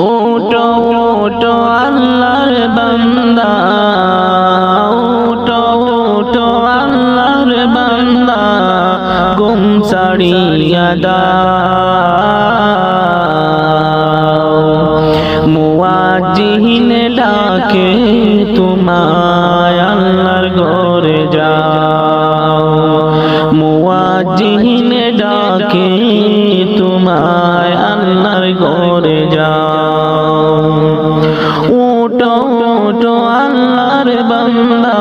ওটো ওটো আল্লাহর বান্দা। ওটো ওটো আল্লাহর বান্দা। গুম ছাড়িয়া দাও। মুয়াজ্জিন ডাকে, তোমায় আল্লাহর ঘরে যাও। যাও। ওটো ওটো আল্লাহর বান্দা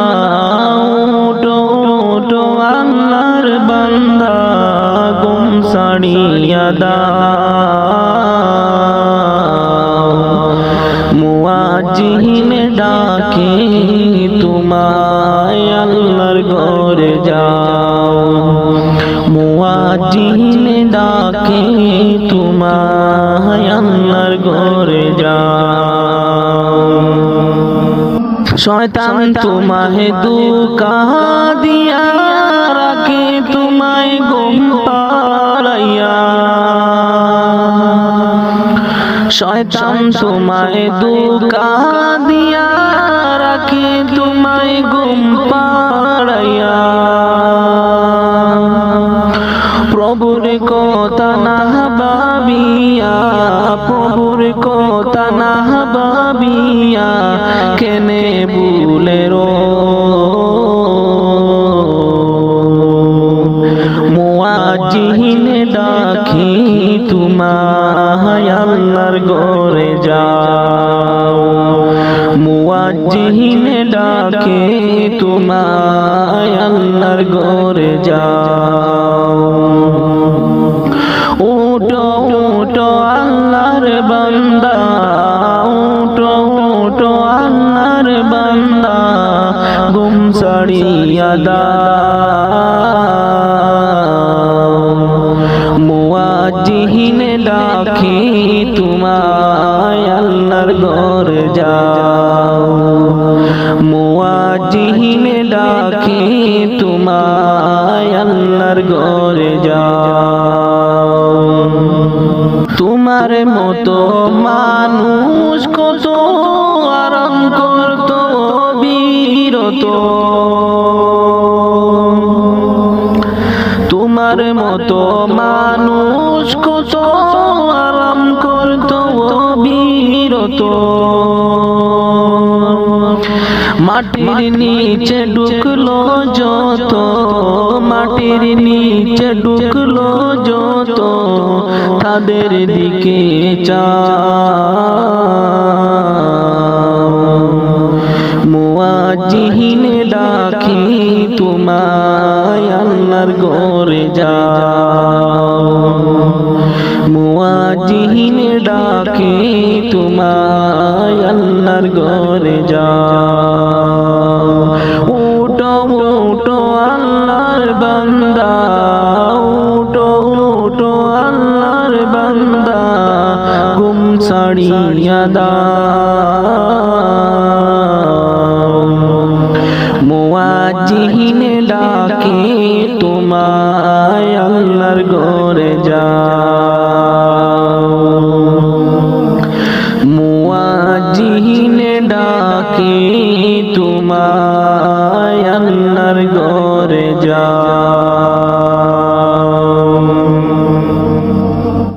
ওটো ওটো আল্লাহর বান্দা, গুম সাড়িয়া দাও। মুয়াজ্জিন ডাকে, তোমায় আল্লাহর ঘরে যাও। মুয়াজ্জিন ডাকে, তোমায় আল্লাহর ঘরে যাও। শয়তান তোমায় দুকা দিয়া রাখে, তোমায় গম পাড়াইয়া। শয়তান তোমায় দুকা দিয়া রাখে, তোমায় গম পাড়াইয়া। প্রভুর কথা না ভাবিয়া প্রভুর কথা না ভাবিয়া, কেনে ভুলে রো? মুয়াজ্জিন ডাকি, তোমায় আল্লাহর ঘরে যাও। মুয়াজ্জিন ডাকে, তোমায় আল্লাহর ঘরে যাও। আল্লাহর বান্দা ওটো ওটো আল্লাহর বান্দা গুম সাড়িয়া দাও। মুয়াজ্জিন ডাকে, তোমায় আল্লাহর ঘরে যাও। মুয়াজ্জিন ডাকে, তোমায় আল্লাহর ঘরে যাও। তোমার মতো মানুষ কত আরাম করত, বীরত। তোমার মতো মানুষ কত আরাম করত, বীরত। মাটির নিচে ঢুকলো যত, মাটির নিচে ঢুকলো যত তাদের দিকে মুয়াজ্জিন ডাকি, তোমায় আল্লাহর ঘরে যাও। মুয়াজ্জিন ডাকে, তোমায় আল্লাহর ঘরে যাও। দাও মুআজ্জিহিন ডাকে তোমায় আল্লাহর ঘরে যাও। মুআজ্জিহিন ডাকে তোমায় আল্লাহর ঘরে যাও।